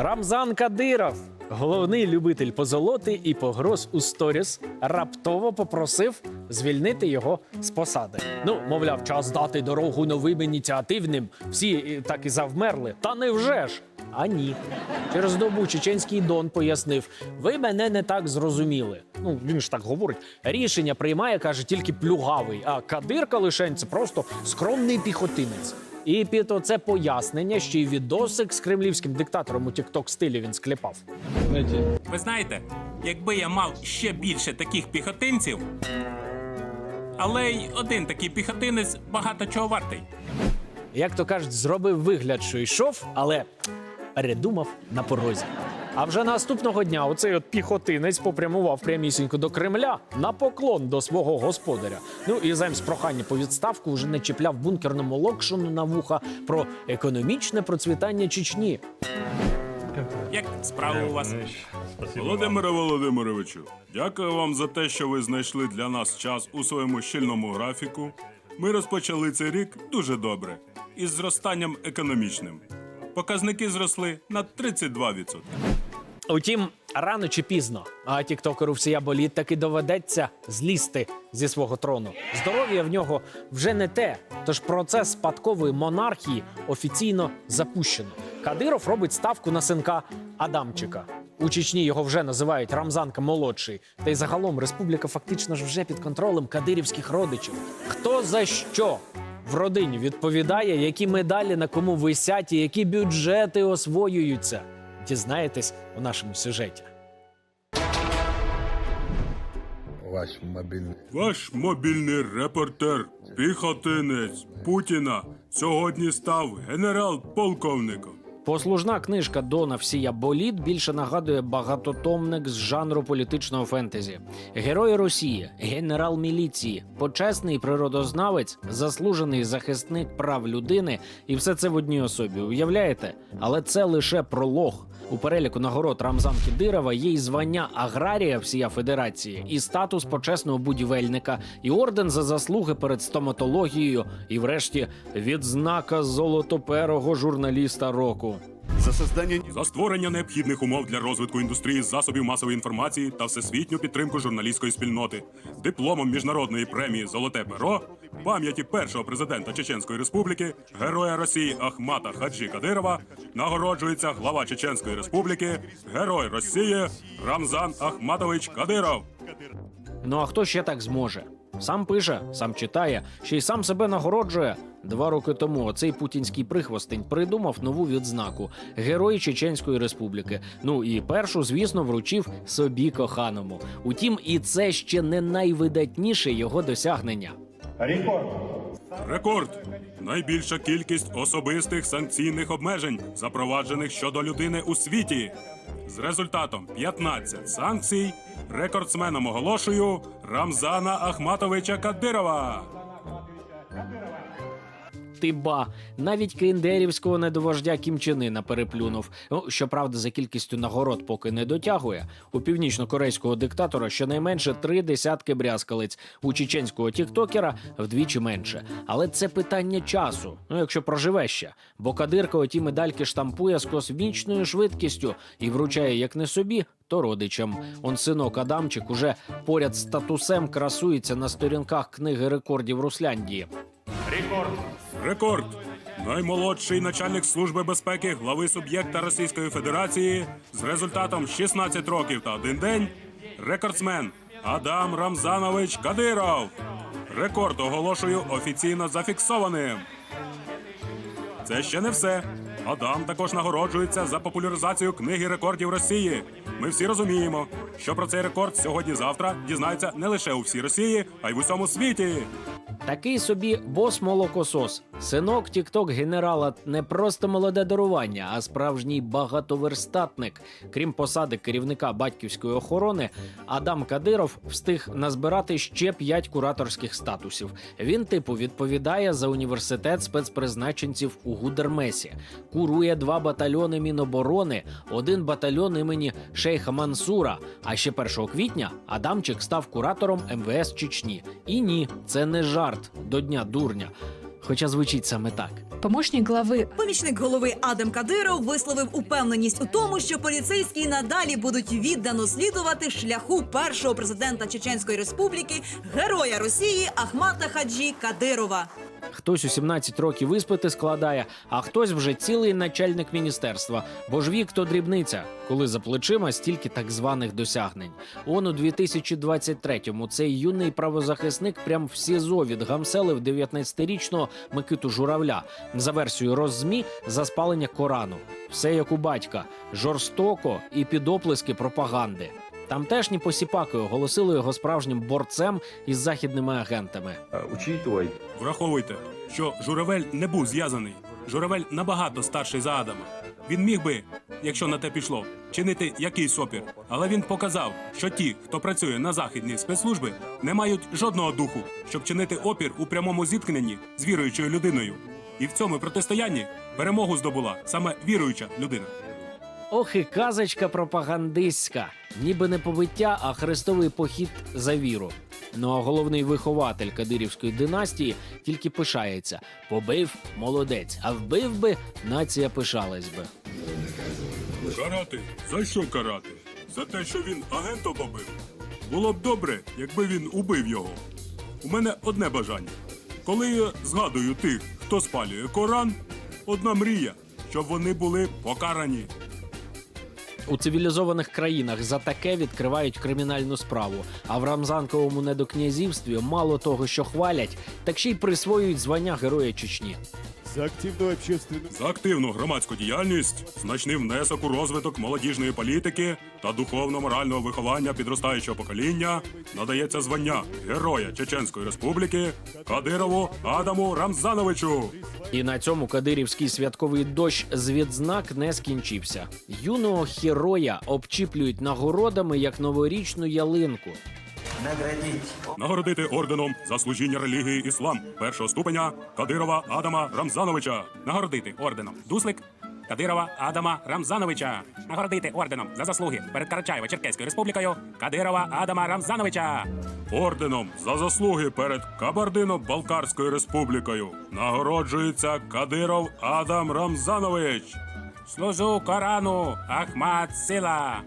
Рамзан Кадиров, головний любитель позолоти і погроз у сторіс, раптово попросив звільнити його з посади. Ну, мовляв, час дати дорогу новим ініціативним. Всі е, так і завмерли. Та невже ж? А ні. Через добу чеченський Дон пояснив: ви мене не так зрозуміли. Ну він ж так говорить. Рішення приймає, каже, тільки плюгавий. А Кадирка лишень це просто скромний піхотинець. І під оце пояснення ще й відосик з кремлівським диктатором у тікток стилі він скліпав. Ви знаєте, якби я мав ще більше таких піхотинців, але й один такий піхотинець багато чого вартий. Як то кажуть, зробив вигляд, що йшов, але передумав на порозі. А вже наступного дня оцей от піхотинець попрямував прямісінько до Кремля на поклон до свого господаря. Ну і замість прохання по відставку вже не чіпляв бункерному локшину на вуха про економічне процвітання Чечні. Як справи у вас? Володимире Володимировичу, дякую вам за те, що ви знайшли для нас час у своєму щільному графіку. Ми розпочали цей рік дуже добре із зростанням економічним. Показники зросли на 32%. Утім, рано чи пізно, а тіктокеру всія боліт таки доведеться злізти зі свого трону. Здоров'я в нього вже не те. Тож процес спадкової монархії офіційно запущено. Кадиров робить ставку на синка Адамчика. У Чечні його вже називають Рамзанка молодший. Та й загалом республіка фактично ж вже під контролем кадирівських родичів. Хто за що в родині відповідає, які медалі на кому висять і які бюджети освоюються? Дізнаєтесь у нашому сюжеті. Ваш мобільний. Ваш мобільний репортер, піхотинець Путіна сьогодні став генерал-полковником. Послужна книжка Дона Всія Боліт більше нагадує багатотомник з жанру політичного фентезі. Герой Росії, генерал міліції, почесний природознавець, заслужений захисник прав людини, і все це в одній особі. Уявляєте? Але це лише пролог. У переліку нагород Рамзан Кідирова є і звання аграрія всія федерації, і статус почесного будівельника, і орден за заслуги перед стоматологією, і, врешті, відзнака золотоперого журналіста року. За создание За створення необхідних умов для розвитку індустрії засобів масової інформації та всесвітню підтримку журналістської спільноти, дипломом міжнародної премії Золоте перо, пам'яті першого президента Чеченської Республіки, героя Росії Ахмата Хаджі Кадирова, нагороджується глава Чеченської Республіки, герой Росії Рамзан Ахматович Кадиров. Ну а хто ще так зможе? Сам пише, сам читає, ще й сам себе нагороджує. Два роки тому оцей путінський прихвостень придумав нову відзнаку Герой Чеченської Республіки. Ну і першу, звісно, вручив собі коханому. Утім, і це ще не найвидатніше його досягнення. Рекорд. Найбільша кількість особистих санкційних обмежень, запроваджених щодо людини у світі. З результатом 15 санкцій рекордсменом оголошую Рамзана Ахматовича Кадирова. Ти ба, навіть кендерівського недовождя Кімчинина переплюнув. Ну, щоправда, за кількістю нагород поки не дотягує. У північно-корейського диктатора щонайменше три десятки брязкалиць, у чеченського тіктокера вдвічі менше. Але це питання часу. Ну, якщо проживе ще. Бо кадирка оті медальки штампує з космічною швидкістю і вручає як не собі, то родичам. Он синок Адамчик уже поряд з статусем красується на сторінках книги рекордів Русляндії. Рекорд. Рекорд. Наймолодший начальник служби безпеки глави суб'єкта Російської Федерації з результатом 16 років та один день. Рекордсмен Адам Рамзанович Кадиров. Рекорд оголошую офіційно зафіксованим. Це ще не все. Адам також нагороджується за популяризацію книги рекордів Росії. Ми всі розуміємо, що про цей рекорд сьогодні-завтра дізнаються не лише у всій Росії, а й в усьому світі. Такий собі бос молокосос. Синок тікток генерала не просто молоде дарування, а справжній багатоверстатник. Крім посади керівника батьківської охорони, Адам Кадиров встиг назбирати ще п'ять кураторських статусів. Він, типу, відповідає за університет спецпризначенців у Гудермесі, курує два батальйони Міноборони, один батальйон імені Шейха Мансура. А ще 1 квітня Адамчик став куратором МВС Чечні. І ні, це не жарт до дня дурня. хоча звучить саме так. Помощник глави Помічник голови Адам Кадиров висловив упевненість у тому, що поліцейські надалі будуть віддано слідувати шляху першого президента Чеченської Республіки, героя Росії Ахмата Хаджі Кадирова. Хтось у 17 років іспити складає, а хтось вже цілий начальник міністерства. Бо ж вік то дрібниця, коли за плечима стільки так званих досягнень. Он у 2023-му цей юний правозахисник прям в СІЗО відгамселив 19-річного Микиту Журавля за версією Роззмі за спалення Корану. Все як у батька, жорстоко і під оплески пропаганди. Тамтешні посіпаки оголосили його справжнім борцем із західними агентами. учитывая Враховуйте, що журавель не був зв'язаний. Журавель набагато старший за Адама. Він міг би, якщо на те пішло, чинити якийсь опір. Але він показав, що ті, хто працює на західні спецслужби, не мають жодного духу, щоб чинити опір у прямому зіткненні з віруючою людиною. І в цьому протистоянні перемогу здобула саме віруюча людина. Ох і казочка пропагандистська, ніби не побиття, а хрестовий похід за віру. Ну а головний вихователь кадирівської династії тільки пишається: побив молодець, а вбив би нація пишалась би. Карати? За що карати? За те, що він агента побив? Було б добре, якби він убив його. У мене одне бажання. Коли я згадую тих, хто спалює Коран, одна мрія, щоб вони були покарані. У цивілізованих країнах за таке відкривають кримінальну справу. А в Рамзанковому недокнязівстві мало того, що хвалять, так ще й присвоюють звання Героя Чечні. За активную общественную... За активну громадську діяльність, значний внесок у розвиток молодіжної політики та духовно-морального виховання підростаючого покоління надається звання Героя Чеченської Республіки Кадирову Адаму Рамзановичу. І на цьому кадирівський святковий дощ з відзнак не скінчився. Юного героя обчіплюють нагородами як новорічну ялинку. Нагородити орденом за служіння релігії іслам першого ступеня Кадирова Адама Рамзановича. Нагородити орденом Дуслик Кадирова Адама Рамзановича. Нагородити орденом за заслуги перед Карачаєво-Черкеською республікою Кадирова Адама Рамзановича. Орденом за заслуги перед Кабардино-Балкарською республікою нагороджується Кадиров Адам Рамзанович. Служу Корану Ахмат Сила.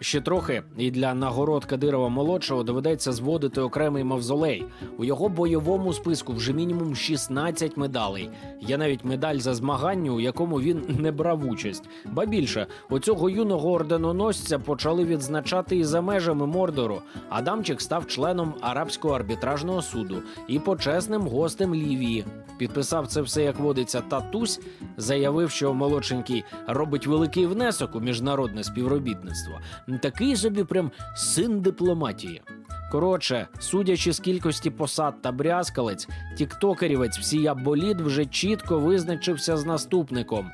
Ще трохи, і для нагород Кадирова молодшого доведеться зводити окремий мавзолей. У його бойовому списку вже мінімум 16 медалей. Є навіть медаль за змагання, у якому він не брав участь. Ба більше оцього юного орденоносця почали відзначати і за межами Мордору. Адамчик став членом арабського арбітражного суду і почесним гостем Лівії. Підписав це все, як водиться, татусь, заявив, що молодшенький робить великий внесок у міжнародне співробітництво. Такий собі прям син дипломатії. Коротше, судячи з кількості посад та брязкалець, тіктокерівець всія болід вже чітко визначився з наступником.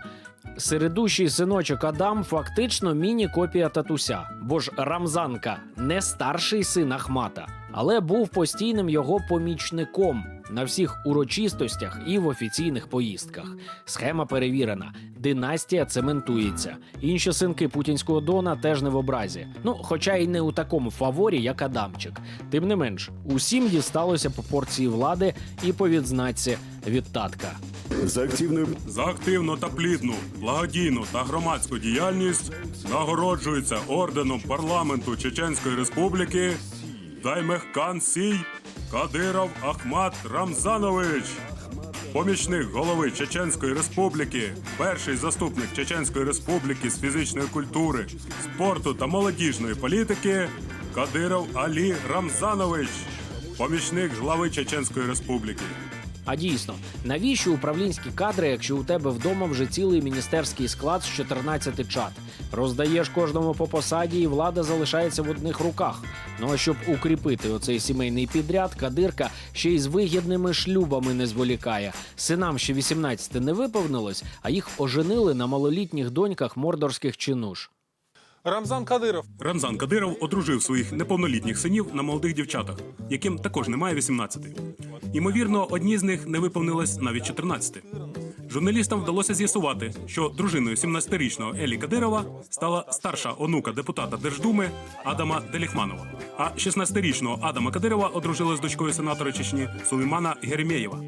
Середущий синочок Адам фактично міні-копія татуся, бо ж Рамзанка не старший син Ахмата, але був постійним його помічником на всіх урочистостях і в офіційних поїздках. Схема перевірена, династія цементується. Інші синки путінського дона теж не в образі. Ну, хоча й не у такому фаворі, як Адамчик. Тим не менш, усім дісталося по порції влади і по відзнаці від татка. За активную... За активну та плідну, благодійну та громадську діяльність нагороджується орденом парламенту Чеченської Республіки Даймехкан Сій Кадиров Ахмат Рамзанович. Помічник голови Чеченської Республіки, перший заступник Чеченської Республіки з фізичної культури, спорту та молодіжної політики Кадиров Алі Рамзанович, помічник глави Чеченської Республіки. А дійсно, навіщо управлінські кадри, якщо у тебе вдома вже цілий міністерський склад з 14 чат? Роздаєш кожному по посаді, і влада залишається в одних руках. Ну а щоб укріпити оцей сімейний підряд, кадирка ще й з вигідними шлюбами не зволікає. Синам ще 18 не виповнилось, а їх оженили на малолітніх доньках мордорських чинуш. Рамзан Кадиров. Рамзан Кадиров одружив своїх неповнолітніх синів на молодих дівчатах, яким також немає 18. Ймовірно, одній з них не виповнилось навіть 14. Журналістам вдалося з'ясувати, що дружиною 17-річного Елі Кадирова стала старша онука депутата Держдуми Адама Деліхманова. А 16-річного Адама Кадирова одружили з дочкою сенатора Чечні Сулеймана Геремєєва.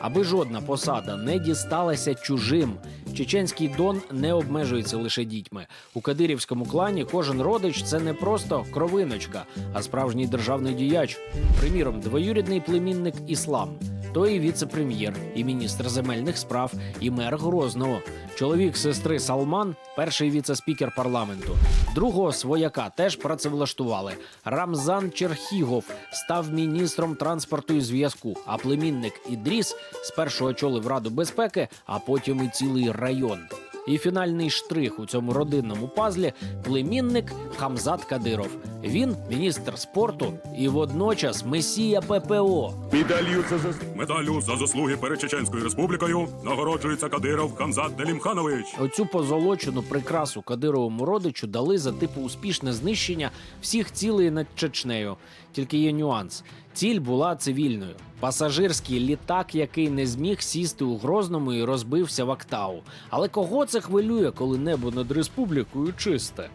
аби жодна посада не дісталася чужим. Чеченський дон не обмежується лише дітьми. У кадирівському клані кожен родич це не просто кровиночка, а справжній державний діяч. Приміром, двоюрідний племінник іслам. Той і віце-прем'єр, і міністр земельних справ, і мер Грозного. Чоловік сестри Салман, перший віце-спікер парламенту. Другого свояка теж працевлаштували. Рамзан Черхігов став міністром транспорту і зв'язку. А племінник Ідріс спершу очолив Раду безпеки, а потім і цілий район. І фінальний штрих у цьому родинному пазлі племінник Хамзат Кадиров. Він міністр спорту і водночас месія ППО. Медалью за зас... Медаллю за заслуги перед Чеченською республікою нагороджується Кадиров Хамзат Делімханович. Оцю позолочену прикрасу Кадировому родичу дали за типу успішне знищення всіх цілей над Чечнею. Тільки є нюанс: ціль була цивільною. Пасажирський літак, який не зміг сісти у Грозному і розбився в Актау. Але кого це хвилює, коли небо над республікою чисте?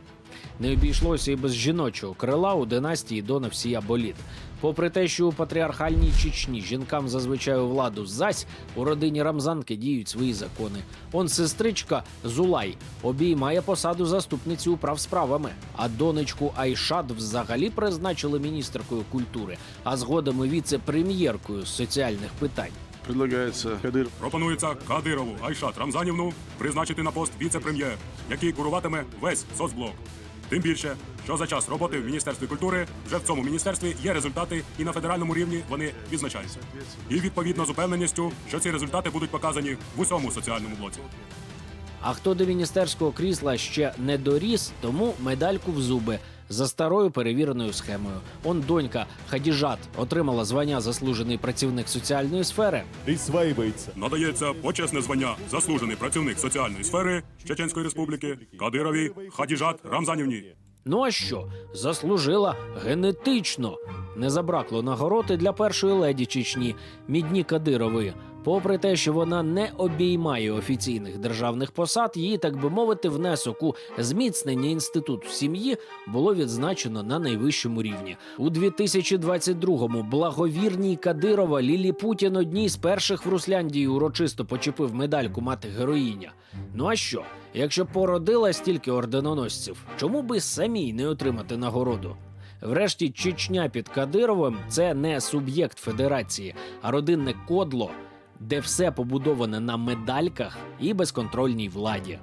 Не обійшлося і без жіночого крила у династії Дона всія боліт. Попри те, що у патріархальній Чечні жінкам зазвичай у владу зась, у родині Рамзанки діють свої закони. Он сестричка Зулай обіймає посаду заступниці управ справами, а донечку Айшат взагалі призначили міністеркою культури, а згодом і віце-прем'єркою з соціальних питань. Предлагается Кадыр Пропонується Кадирову Айшат Рамзанівну призначити на пост віце-прем'єр, який куруватиме весь соцблок. Тим більше, що за час роботи в міністерстві культури вже в цьому міністерстві є результати, і на федеральному рівні вони відзначаються. І відповідно з упевненістю, що ці результати будуть показані в усьому соціальному блоці. А хто до міністерського крісла ще не доріс, тому медальку в зуби за старою перевіреною схемою. Он донька Хадіжат отримала звання заслужений працівник соціальної сфери. присваивается Надається почесне звання заслужений працівник соціальної сфери Чеченської республіки Кадирові Хадіжат Рамзанівні. Ну а що? Заслужила генетично. Не забракло нагороди для першої леді Чечні Мідні Кадирової. Попри те, що вона не обіймає офіційних державних посад, її, так би мовити, внесок у зміцнення інституту сім'ї було відзначено на найвищому рівні. У 2022-му благовірній Кадирова Лілі Путін одній з перших в Руслянді урочисто почепив медальку мати героїня. Ну а що? Якщо породила стільки орденоносців, чому би самій не отримати нагороду? Врешті Чечня під Кадировим це не суб'єкт федерації, а родинне кодло, де все побудоване на медальках і безконтрольній владі.